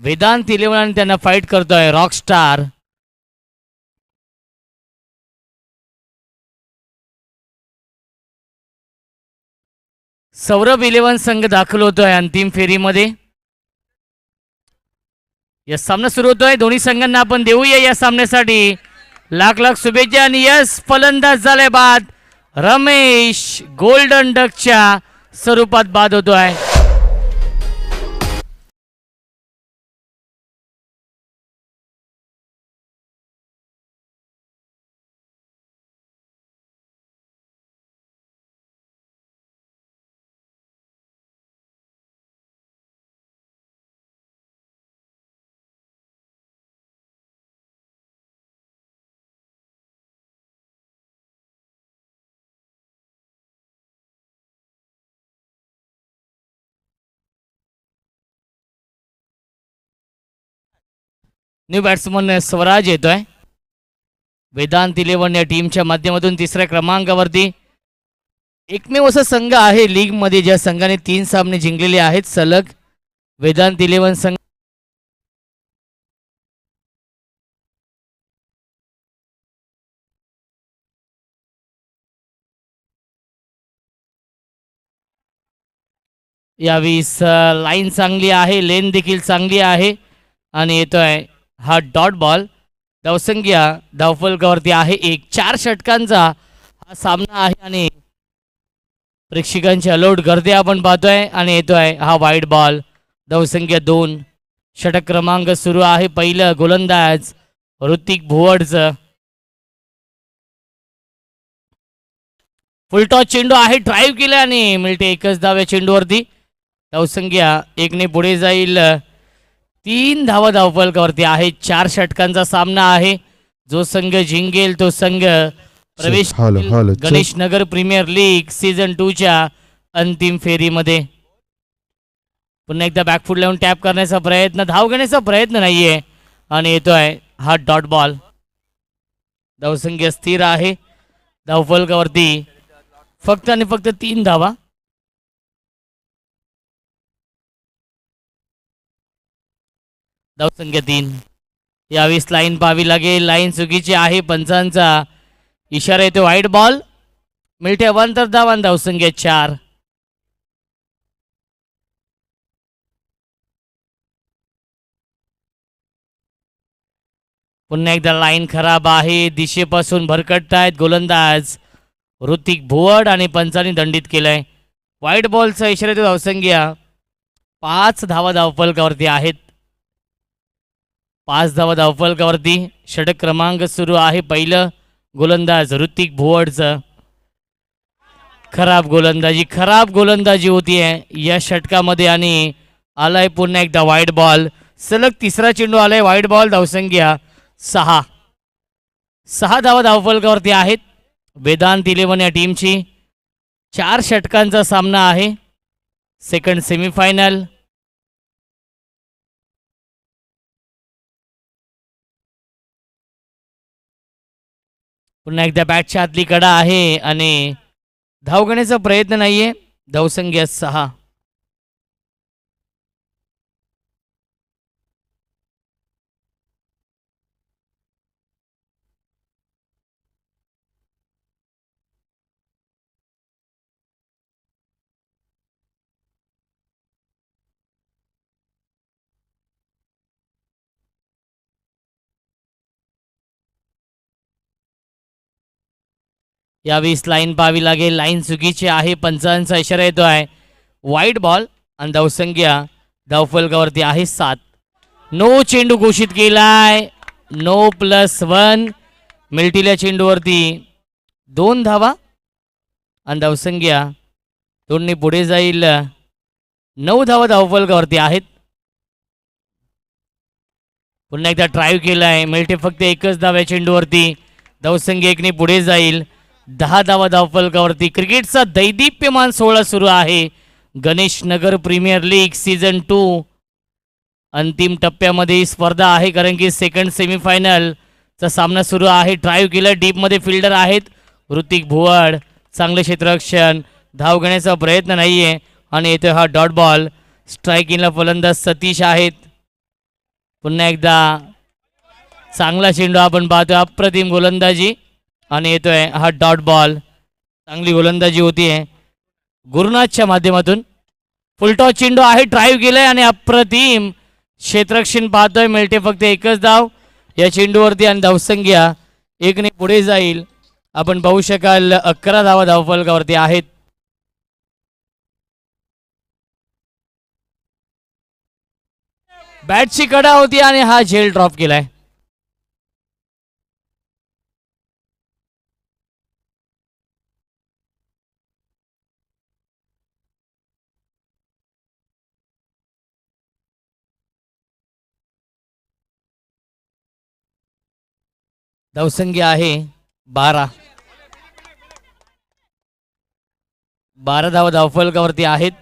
Vedanta eleven आणि त्यांना fight करतोय रॉक स्टार सौरभ इलेव्हन संघ दाखल होतोय अंतिम फेरीमध्ये. या सामना सुरू होतोय. दोन्ही संघांना आपण देऊया या सामन्यासाठी. लाख लाख शुभेच्छा आणि यस फलंदाज झाले बाद. रमेश गोल्डन डकच्या स्वरूपात बाद होतोय. न्यू बॅट्समन स्वराज येतोय. वेदांत इलेव्हन या टीमच्या माध्यमातून तिसऱ्या क्रमांकावरती. एकमेव असा संघ आहे लीगमध्ये ज्या संघाने तीन सामने जिंकलेले आहेत. सलग वेदांत इलेव्हन संघ यावेळेस लाईन चांगली आहे लेन देखील चांगली आहे. आणि येतोय हा डॉट बॉल धावसंख्या धावफलकावरती आहे. एक चार षटकांचा हा सामना आहे आणि प्रेक्षकांची अलोट गर्दी आपण पाहतोय आणि येतोय हा वाईट बॉल. धावसंख्या दोन षटक क्रमांक सुरू आहे. पहिलं गोलंदाज ऋतिक भुवडचं. फुलटॉस चेंडू आहे. ड्राईव्ह केला आणि मिळते एकच धाव या चेंडूवरती. धावसंख्या एकने पुढे जाईल. तीन धावा धावफलकावरती आहे. चार षटकांचा सामना आहे. जो संघ जिंकेल तो संघ प्रवेश hello, hello. Ganesh Nagar premier league season two च्या अंतिम फेरीमध्ये. पुन्हा एकदा बॅकफूट लावून टॅप करण्याचा प्रयत्न. धाव घेण्याचा प्रयत्न नाहीये. आणि येतोय हा डॉट बॉल धावसंख्या स्थिर आहे. धावफलकावरती फक्त आणि फक्त तीन धावा. धावसंख्या तीन यावेळेस लाईन पाहावी लागेल. लाईन चुकीची आहे पंचांचा. इशारा येतो वाईट बॉल मिळते अवांतर धाव आणि धावसंख्या चार. पुन्हा एकदा लाईन खराब आहे. दिशेपासून भरकटतायत गोलंदाज. ऋतिक भुवड आणि पंचांनी दंडित केलंय. वाईट बॉलचा इशारा येतो धावसंख्या पाच धावा धावफलकावरती आहेत. पाच धावा धावफलकावरती षटक क्रमांक सुरू आहे पहिलं. गोलंदाज ऋतिक भुवडचं. खराब गोलंदाजी खराब गोलंदाजी होती आहे या षटकामध्ये आणि आलाय पुन्हा एकदा वाईट बॉल. सलग तिसरा चेंडू आलाय वाईट बॉल धावसंख्या सहा. सहा धावा धावफलकावरती आहेत. वेदांत इलेव्हन या टीमची चार षटकांचा सामना आहे. सेकंड सेमीफायनल पुन्हा एकदा बॅटच्या आतली कडा आहे आणि धाव घेण्याचा प्रयत्न नाहीये. धावसंख्या सहा. यावेळेस लाईन पाहावी लागेल. लाईन चुकीची आहे पंचांचा इशारा येतो आहे. वाईट बॉल आणि धावसंख्या धावफलकावरती आहे सात. नो चेंडू घोषित केलाय. नो प्लस वन मिल्टील्या चेंडूवरती दोन धावा आणि धावसंख्या दोन्ही पुढे जाईल. नऊ धावा धावफलकावरती आहेत. पुन्हा एकदा ड्राईव्ह केलाय. मिल्टी फक्त एकच धाव्या चेंडूवरती. धावसंख्या एकने पुढे जाईल. दहा धावा धावफलकावरती क्रिकेटचा दैदिप्यमान सोहळा सुरू आहे. Ganesh Nagar premier league season two. अंतिम टप्प्यामध्ये ही स्पर्धा आहे कारण की सेकंड सेमीफायनलचा सामना सुरू आहे. ड्राईव्ह केलं डीपमध्ये फिल्डर आहेत ऋतिक भुवड. चांगले क्षेत्ररक्षण. धाव घेण्याचा प्रयत्न नाही आहे आणि येतो हा डॉट बॉल स्ट्रायकिंगला फलंदाज सतीश आहेत. पुन्हा एकदा चांगला चेंडू आपण पाहतो अप्रतिम गोलंदाजी. आणि येतोय हा डॉट बॉल. चांगली गोलंदाजी होतीये गुरुनाथच्या माध्यमातून. फुलटॉस चेंडू आहे ड्राईव्ह केलाय आणि अप्रतिम. क्षेत्रक्षण पाहतोय मिळते फक्त एकच धाव. या चेंडूवरती आणि धावसंख्या एकने पुढे जाईल. आपण पाहू शकाल अकरा धावा धावफलकावरती आहेत. बॅटची कडा होती आणि हा झेल ड्रॉप केलाय. धावसंख्या आहे बारा. बारा धावा धावफलकावरती आहेत.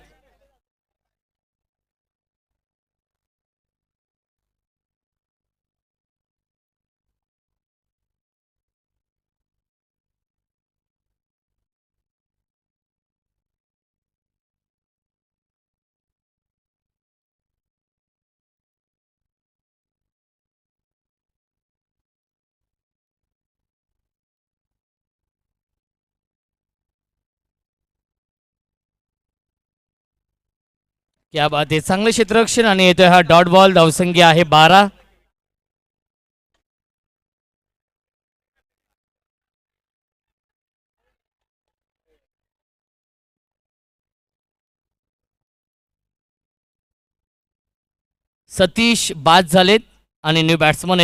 या बात चांगलं क्षेत्ररक्षण आणि येतोय हा डॉट बॉल. धावसंख्या आहे बारा. सतीश बाद झालेत आणि न्यू बॅट्समन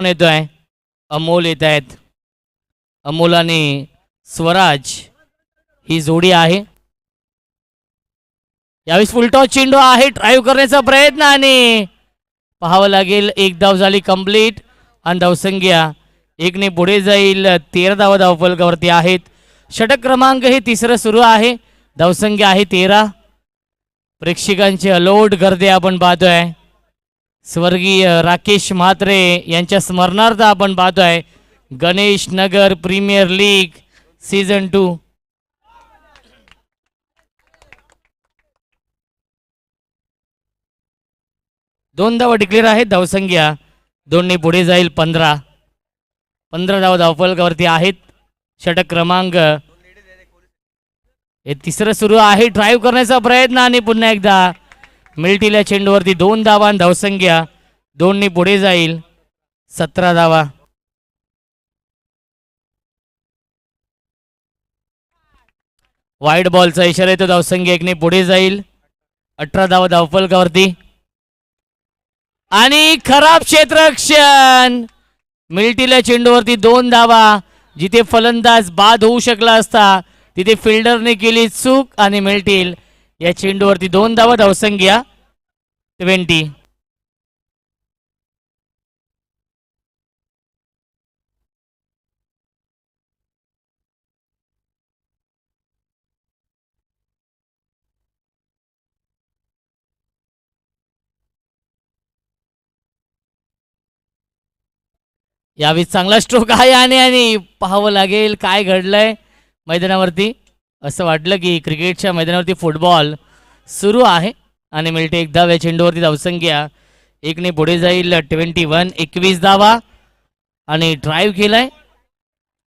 कोण येतो आहे अमोल येत आहेत अमोल आणि स्वराज ही जोडी आहे यावेळेस फुलटॉस चेंडू आहे ड्राईव्ह करण्याचा प्रयत्न आणि पाहावं लागेल एक धाव झाली कंप्लीट आणि धावसंख्या एकने पुढे जाईल तेरा धावा धावफलकावरती आहेत षटक क्रमांक हे तिसरं सुरू आहे धावसंख्या आहे तेरा प्रेक्षकांची अलोट गर्दी आपण पाहतोय स्वर्गीय राकेश म्हात्रे यांच्या स्मरणार्थ आपण पाहतोय Ganesh Nagar premier league season two. दोन धावा डिक्लेअर आहेत धावसंख्या दोन्ही पुढे जाईल पंधरा. पंधरा धाव धावफलकावरती आहेत. षटक क्रमांक हे तिसरं सुरू आहे. ड्राईव्ह करण्याचा प्रयत्न आणि पुन्हा एकदा मिल्टील्या चेंडूवरती दोन धावा धावसंख्या. दोननी पुढे जाईल. सतरा धावा. वाईट बॉलचा इशारा येतो. धावसंख्या एकने पुढे जाईल. अठरा धावा धावफलकावरती. आणि खराब क्षेत्रक्षण मिल्टीला चेंडूवरती दोन धावा. जिथे फलंदाज बाद होऊ शकला असता तिथे फिल्डरने केली चूक आणि मिल्टील या चेंडूवरती दोन धावा धावसंख्या. ट्वेंटी. यावेळी चांगला स्ट्रोक आहे आणि आणि पाहावं लागेल काय घडलंय मैदानावरती. असं वाटलं की क्रिकेटच्या मैदानावरती फुटबॉल सुरू आहे. आणि मिळते. एक धाव या चेंडूवरती धावसंख्या. एकने पुढे जाईल ट्वेंटी वन एकवीस धावा. आणि ड्राईव्ह केलाय.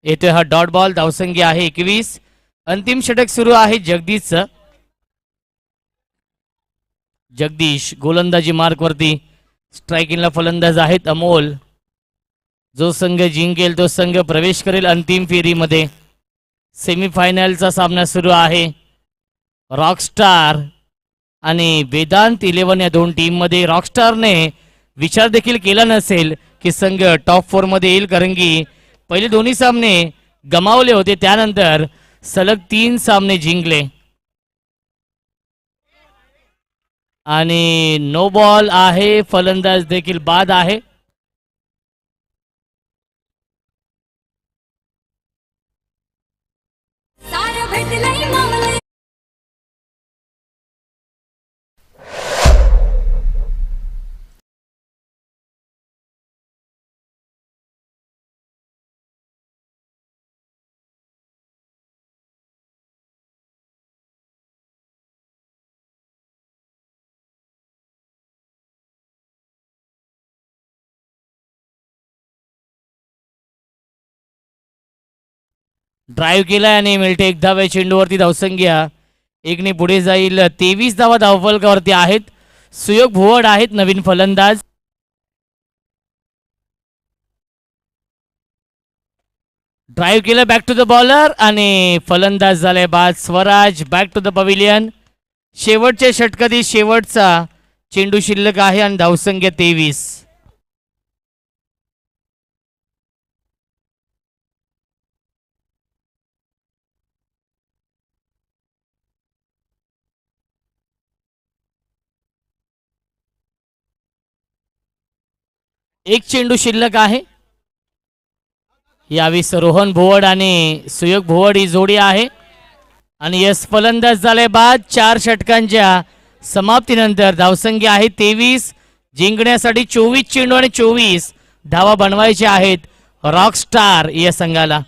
येतोय हा डॉट बॉल धावसंख्या आहे एकवीस. अंतिम षटक सुरू आहे जगदीशचं. जगदीश गोलंदाजी मार्कवरती स्ट्रायकिंगला फलंदाज आहेत अमोल. जो संघ जिंकेल तो संघ प्रवेश करेल अंतिम फेरीमध्ये. सेमीफायनलचा सामना सुरू आहे. रॉकस्टार आणि वेदांत इलेव्हन या दोन टीममध्ये रॉकस्टारने विचार देखील केला नसेल की संघ टॉप फोरमध्ये येईल. कारण की पहिले दोन्ही सामने गमावले होते. त्यानंतर सलग तीन सामने जिंकले. आणि नो बॉल आहे. फलंदाज देखील बाद आहे. ड्राईव्ह केलाय आणि मिळते. एक धाव्या चेंडूवरती धावसंख्या. एकने पुढे जाईल. तेवीस धावा धावफलकावरती आहेत. सुयोग भुवड आहेत नवीन फलंदाज. ड्राईव्ह केलं बॅक टू द बॉलर आणि फलंदाज झालाय बाद Swaraj. Back to the pavilion शेवटच्या षटकातील शेवटचा. चेंडू शिल्लक आहे आणि धावसंख्या तेवीस. एक चेंडू शिल्लक आहे. यावेळेस रोहन भोवड आणि सुयोग भोवड ही जोडी आहे. आणि यस फलंदाज झाले बाद चार षटकांच्या समाप्तीनंतर धावसंख्या आहे तेवीस. जिंकण्यासाठी चोवीस चेंडू आणि चोवीस धावा बनवायचे आहेत. रॉक स्टार या संघाला.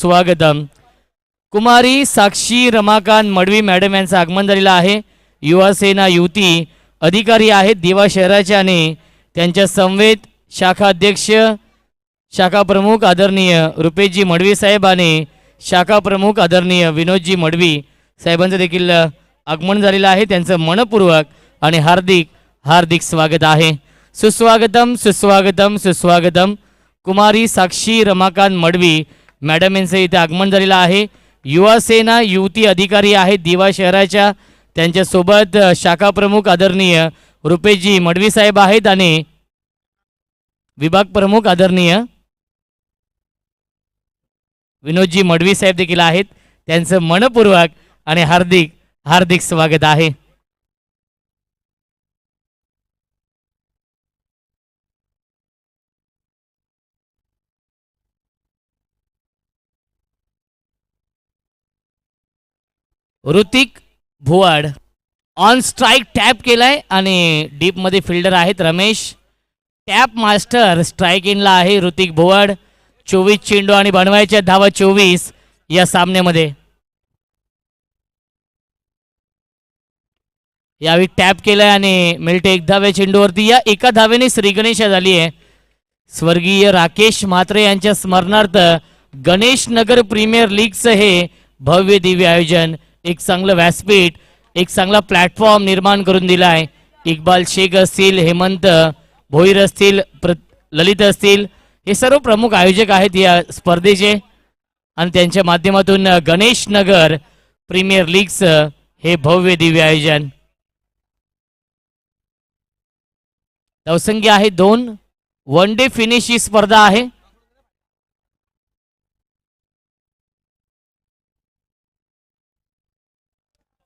स्वागतम. कुमारी साक्षी रमाकांत मडवी मॅडम यांचं आगमन झालेलं आहे. युवासेना युवती अधिकारी आहेत दिवा शहराचे आणि त्यांच्या संवेद शाखा अध्यक्ष शाखा प्रमुख आदरणीय रुपेशजी मडवी साहेब आणि शाखा प्रमुख आदरणीय विनोदजी मडवी साहेबांचं देखील आगमन झालेलं आहे. त्यांचं मनपूर्वक आणि हार्दिक हार्दिक स्वागत आहे. सुस्वागतम सुस्वागतम सुस्वागतम. कुमारी साक्षी रमाकांत मडवी मॅडम यांचं इथे आगमन झालेलं आहे. युवा सेना युवती अधिकारी आहेत दिवा शहराच्या. त्यांच्यासोबत शाखा प्रमुख आदरणीय रुपेशजी मडवी साहेब आहेत आणि विभाग प्रमुख आदरणीय विनोदजी मडवी साहेब देखील आहेत. त्यांचं मनपूर्वक आणि हार्दिक हार्दिक स्वागत आहे. Hrithik Bhuwad on strike tap केलाय आणि डीपमध्ये फिल्डर आहेत रमेश. टॅप मास्टर स्ट्राईक इनला आहे ऋतिक भुवाड. चोवीस चेंडू आणि बनवायच्या धावा चोवीस या सामन्यामध्ये. यावेळी टॅप केलाय आणि मिळते एक धाव्या चेंडूवरती. या एका धावेने श्रीगणेशा झाली आहे. स्वर्गीय राकेश म्हात्रे यांच्या स्मरणार्थ गणेश नगर प्रीमियर लीगचं हे भव्य दिव्य आयोजन एक चांगलं व्यासपीठ एक चांगला प्लॅटफॉर्म निर्माण करून दिला आहे इक्बाल शेख असतील हेमंत भोईर असतील प्र ललित असतील हे सर्व प्रमुख आयोजक आहेत या स्पर्धेचे. आणि त्यांच्या माध्यमातून गणेश नगर प्रीमियर लीगचं हे भव्य दिव्य आयोजन. धावसंख्या आहे दोन. वन डे फिनिश ही स्पर्धा आहे.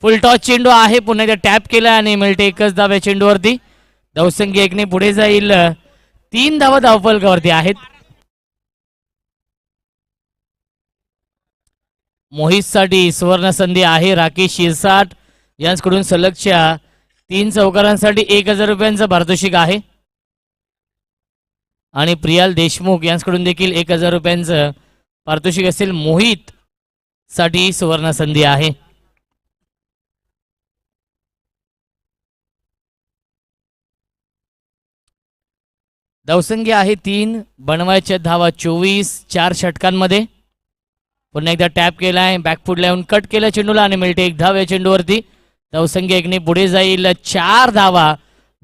फुलटॉस चेंडू आहे. पुन्हा एकदा टॅप केला आणि मिळते एकच धाव्या चेंडूवरती. धावसंख्या एकने पुढे जाईल. तीन धावा धावफलकावरती आहेत. मोहितसाठी सुवर्ण संधी आहे. राकेश शिरसाट यांकडून सलगच्या तीन चौकारांसाठी एक हजार रुपयांचं पारितोषिक आहे. आणि प्रियाल देशमुख यांकडून देखील एक हजार रुपयांचं पारितोषिक असेल. मोहित साठी सुवर्ण संधी आहे. धावसंख्या आहे तीन बनवायच्या धावा चोवीस चार षटकांमध्ये. पुन्हा एकदा टॅप केलाय बॅकफुटला येऊन कट केलं चेंडूला आणि मिळते एक धाव या चेंडूवरती. धावसंख्या एकने पुढे जाईल चार धावा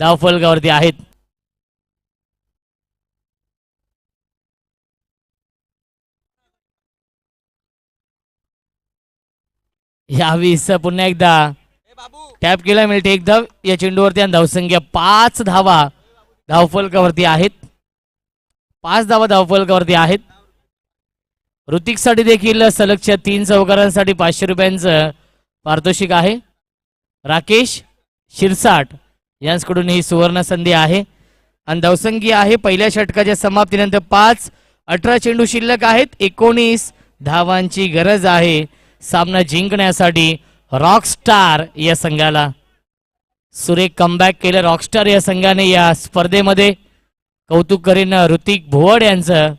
धावफलकावरती आहेत. यावीस पुन्हा एकदा टॅप केला मिळते एक धाव या चेंडूवरती आणि धावसंख्या पाच धावा धावफलकावरती आहेत. पाच धावा धावफलकावरती आहेत. ऋतिकसाठी देखील सलगच्या तीन चौकारांसाठी पाचशे रुपयांचं पारितोषिक आहे. राकेश शिरसाट यांच्याकडून ही सुवर्ण संधी आहे. आणि धावसंख्या आहे. पहिल्या षटकाच्या समाप्तीनंतर पाच अठरा चेंडू शिल्लक आहेत. एकोणीस धावांची गरज आहे. सामना जिंकण्यासाठी रॉक स्टार या संघाला सुरेख कमबॅक केलं रॉकस्टार या संघाने या स्पर्धेमध्ये. कौतुक करीन ऋतिक भुवड यांचं.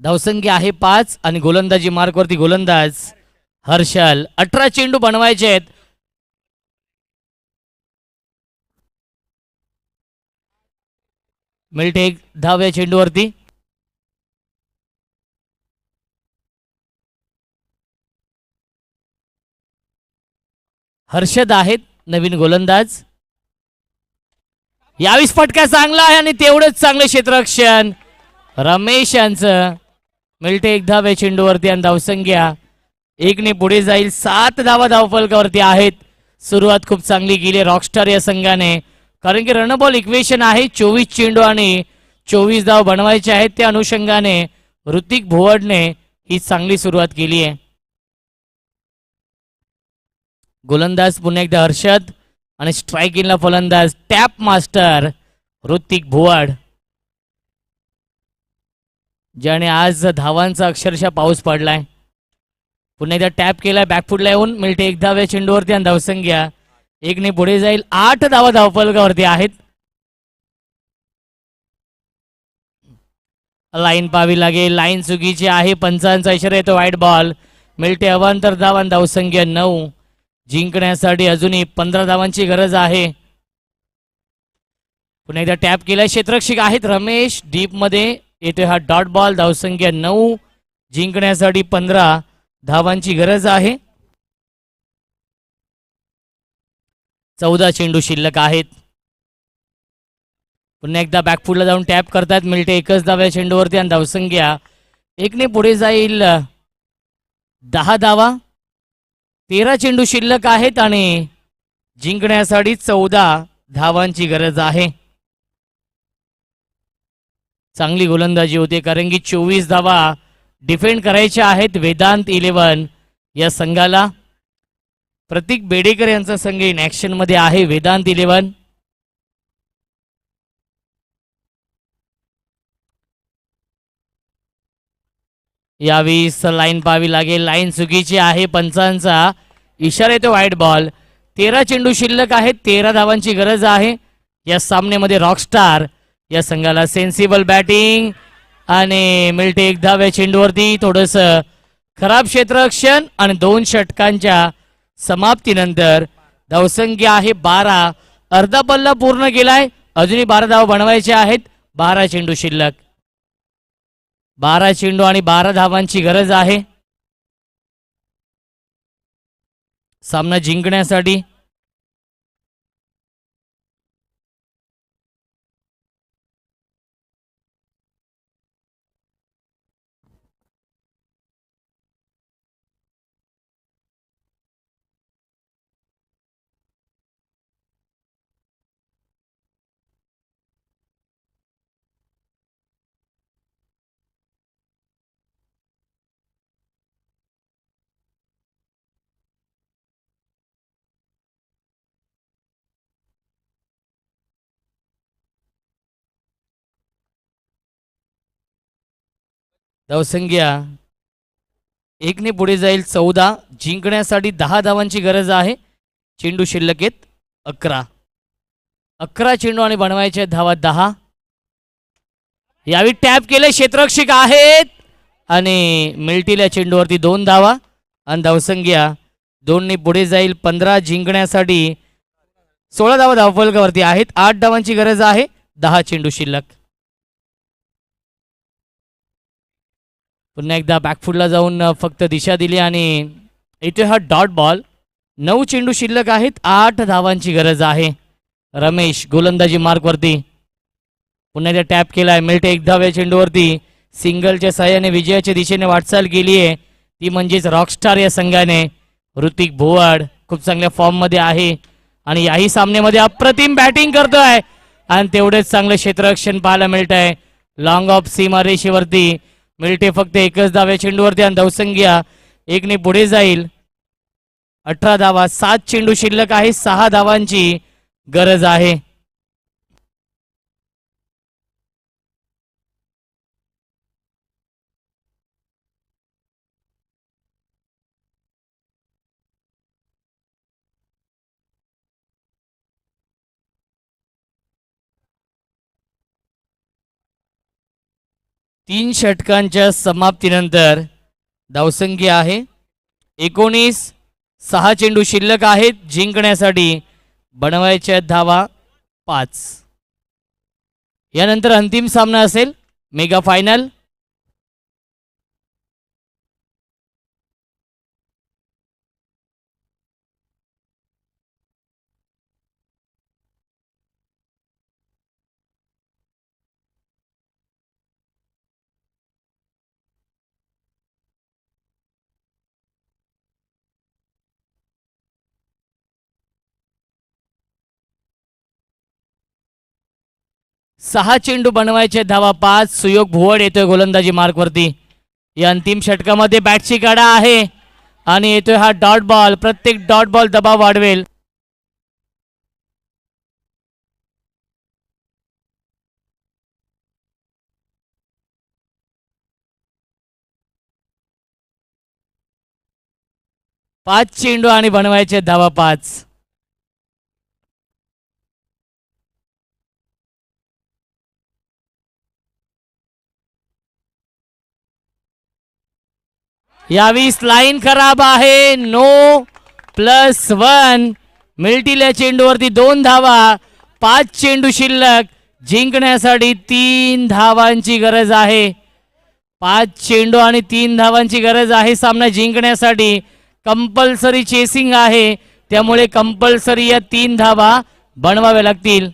धावसंख्या आहे पाच आणि गोलंदाजी मार्कवरती गोलंदाज हर्षल. अठरा चेंडू बनवायचे आहेत. मिळते एक चेंडूवरती. हर्षद आहेत नवीन गोलंदाज. यावीस फटका चांगला आहे आणि तेवढंच चांगलं क्षेत्ररक्षण. रमेश यांचं मिळते एक धाव्या चेंडूवरती आणि धावसंख्या. एकने पुढे जाईल. सात धावा धावफलकावरती आहेत. सुरुवात खूप चांगली केली. रॉकस्टार या संघाने. कारण की रणबॉल इक्वेशन आहे चोवीस चेंडू आणि चोवीस धाव बनवायचे आहेत. त्या अनुषंगाने ऋतिक भुवडने ही चांगली सुरुवात केली आहे. गोलंदाज पुन्हा एकदा हर्षद आणि स्ट्रायकिंगला फलंदाज टॅप मास्टर ऋतिक भुवड. ज्याने आज धावांचा अक्षरशः पाऊस पडलाय. पुन्हा एकदा टॅप केला बॅकफुटला येऊन मिळते एक धाव या चेंडूवरती आणि धावसंख्या एकने पुढे जाईल. आठ धावा धावफलकावरती आहेत. लाईन पाहावी लागेल. लाईन चुकीची आहे. पंचांचा इशारा येतो. वाईट बॉल. मिळते अवांतर धावान धावसंख्या नऊ. जिंकण्यासाठी अजूनही पंधरा धावांची गरज आहे. पुन्हा एकदा टॅप केलाय क्षेत्ररक्षक आहेत रमेश. डीपमध्ये येतोय हा डॉट बॉल. धावसंख्या नऊ. जिंकण्यासाठी पंधरा धावांची गरज आहे. चौदा चेंडू शिल्लक आहेत. पुन्हा एकदा बॅकफुटला जाऊन टॅप करतायत मिळते एकच धाव्या चेंडूवरती आणि धावसंख्या. एकने पुढे जाईल दहा धावा. तेरा चेंडू शिल्लक आहेत आणि जिंकण्यासाठी चौदा धावांची गरज आहे. चांगली गोलंदाजी होते कारण की चोवीस धावा डिफेंड करायच्या आहेत. वेदांत इलेव्हन या संघाला. प्रतीक बेडेकर यांचा संघ इन ऍक्शनमध्ये आहे. वेदांत इलेव्हन. यावेळी लाईन पाहावी लागेल. लाईन चुकीची आहे. पंचांचा इशारा येतो व्हाईट बॉल तेरा चेंडू शिल्लक आहे तेरा धावांची गरज आहे. या सामन्यामध्ये रॉकस्टार या संघाला सेन्सिबल बॅटिंग आणि मिळते एक धाव्या चेंडूवरती. थोडस खराब क्षेत्ररक्षण आणि दोन षटकांच्या समाप्तीनंतर धावसंख्या आहे बारा. अर्धा पल्ला पूर्ण केलाय. अजूनही बारा धाव बनवायचे आहेत. बारा चेंडू शिल्लक. बारा चेंडू आणि बारा धावांची गरज आहे. सामना जिंकण्यासाठी धावसंख्या एकने पुढे जाईल चौदा जिंकण्यासाठी दहा धावांची गरज आहे. चेंडू शिल्लक येत अकरा. अकरा चेंडू आणि बनवायचे धावा दहा. यावेळी टॅप केले क्षेत्ररक्षक आहेत. आणि मिळतील चेंडूवरती दोन धावा. आणि धावसंख्या दोनने पुढे जाईल पंधरा जिंकण्यासाठी सोळा धावा धावफलकावरती आहेत. आठ धावांची गरज आहे. दहा चेंडू शिल्लक. पुन्हा एकदा बॅकफुटला जाऊन फक्त दिशा दिली आणि इथे हा डॉट बॉल नऊ चेंडू शिल्लक आहेत आठ धावांची गरज आहे. रमेश गोलंदाजी मार्कवरती पुन्हा एकदा टॅप केलाय मिळते एक धाव्या चेंडूवरती. सिंगलच्या सहाय्याने विजयाच्या दिशेने वाटचाल केली आहे. ती म्हणजेच रॉकस्टार या संघाने. ऋतिक भुवाड खूप चांगल्या फॉर्ममध्ये आहे. आणि याही सामन्यामध्ये अप्रतिम बॅटिंग करतोय. आणि तेवढेच चांगलं क्षेत्ररक्षण पाहायला मिळत आहे लॉंग ऑफ सीमा रेषेवरती. मिळते फक्त एकच धाव्या चेंडूवरती आणि धावसंख्या एकने पुढे जाईल. अठरा धावा सात चेंडू शिल्लक आहे सहा धावांची गरज आहे. तीन षटकांच्या समाप्तीनंतर धावसंख्या आहे. एकोणीस सहा चेंडू शिल्लक आहेत जिंकण्यासाठी बनवायच्या धावा पाच. यानंतर अंतिम सामना असेल मेगा फायनल. सहा चेंडू बनवायचे धावा पाच. सुयोग भुवड येतोय गोलंदाजी मार्कवरती. या अंतिम षटकामध्ये बॅटची गाडा आहे. आणि येतोय हा डॉट बॉल. प्रत्येक डॉट बॉल दबाव वाढवेल. पाच चेंडू आणि बनवायचे धावा पाच. यावेळी लाईन खराब आहे. नो प्लस वन मिळतील या चेंडूवरती दोन धावा पाच चेंडू शिल्लक. जिंकण्यासाठी तीन धावांची गरज आहे. पाच चेंडू आणि तीन धावांची गरज आहे सामना जिंकण्यासाठी. कंपल्सरी चेसिंग आहे. त्यामुळे कंपल्सरी या तीन धावा बनवाव्या लागतील.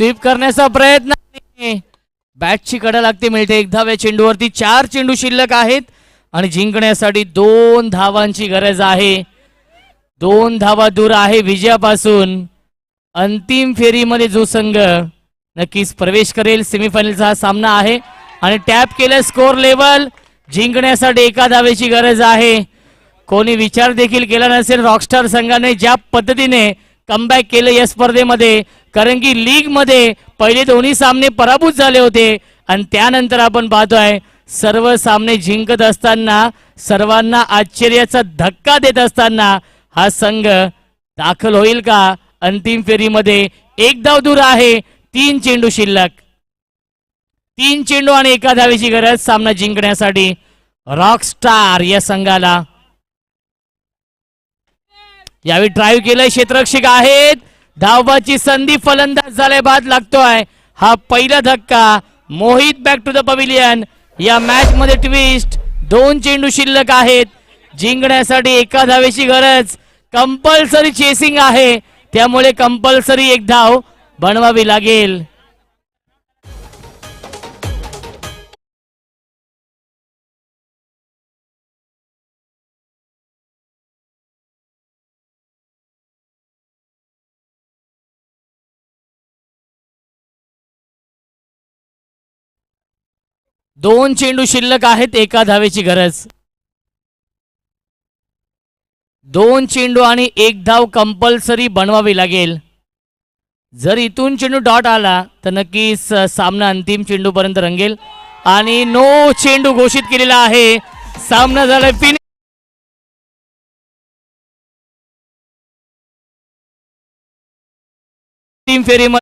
स्वीप करण्याचा प्रयत्न बॅटची कडा लागते मिळते एक धाव्या चेंडूवरती. चार चेंडू शिल्लक आहेत आणि जिंकण्यासाठी दोन धावांची गरज आहे. दोन धावा दूर आहे विजयापासून. अंतिम फेरीमध्ये जो संघ नक्कीच प्रवेश करेल. सेमीफायनलचा हा सामना आहे. आणि टॅप केल्या स्कोर लेवल जिंकण्यासाठी एका धावेची गरज आहे. कोणी विचार देखील केला नसेल रॉकस्टार संघाने ज्या पद्धतीने कमबॅक केलं या स्पर्धेमध्ये. कारण की लीगमध्ये पहिले दोन्ही सामने पराभूत झाले होते. आणि त्यानंतर आपण पाहतोय सर्व सामने जिंकत असताना सर्वांना आश्चर्याचा धक्का देत असताना हा संघ दाखल होईल का? अंतिम फेरीमध्ये एक धाव दूर आहे तीन चेंडू शिल्लक. तीन चेंडू आणि एका धावेची गरज सामना जिंकण्यासाठी. रॉक स्टार या संघाला यावेळी ड्राईव्ह केलंय क्षेत्ररक्षक आहेत. धावबाची संधी फलंदाज झाल्या बाद लागतोय. हा पहिला धक्का. Mohit back to the pavilion या मॅच मध्ये ट्विस्ट दोन चेंडू शिल्लक आहेत. जिंकण्यासाठी एका धावेची गरज. कंपल्सरी चेसिंग आहे. त्यामुळे कंपल्सरी एक धाव बनवावी लागेल. दोन चेंडू शिल्लक आहेत एका धावेची गरज. दोन चेंडू आणि एक धाव कंपल्सरी बनवावी लागेल. जर इथून चेंडू डॉट आला तर नक्कीच सामना अंतिम चेंडूपर्यंत रंगेल. आणि नो चेंडू घोषित केलेला आहे. सामना झाला पिन अंतिम फेरीमध्ये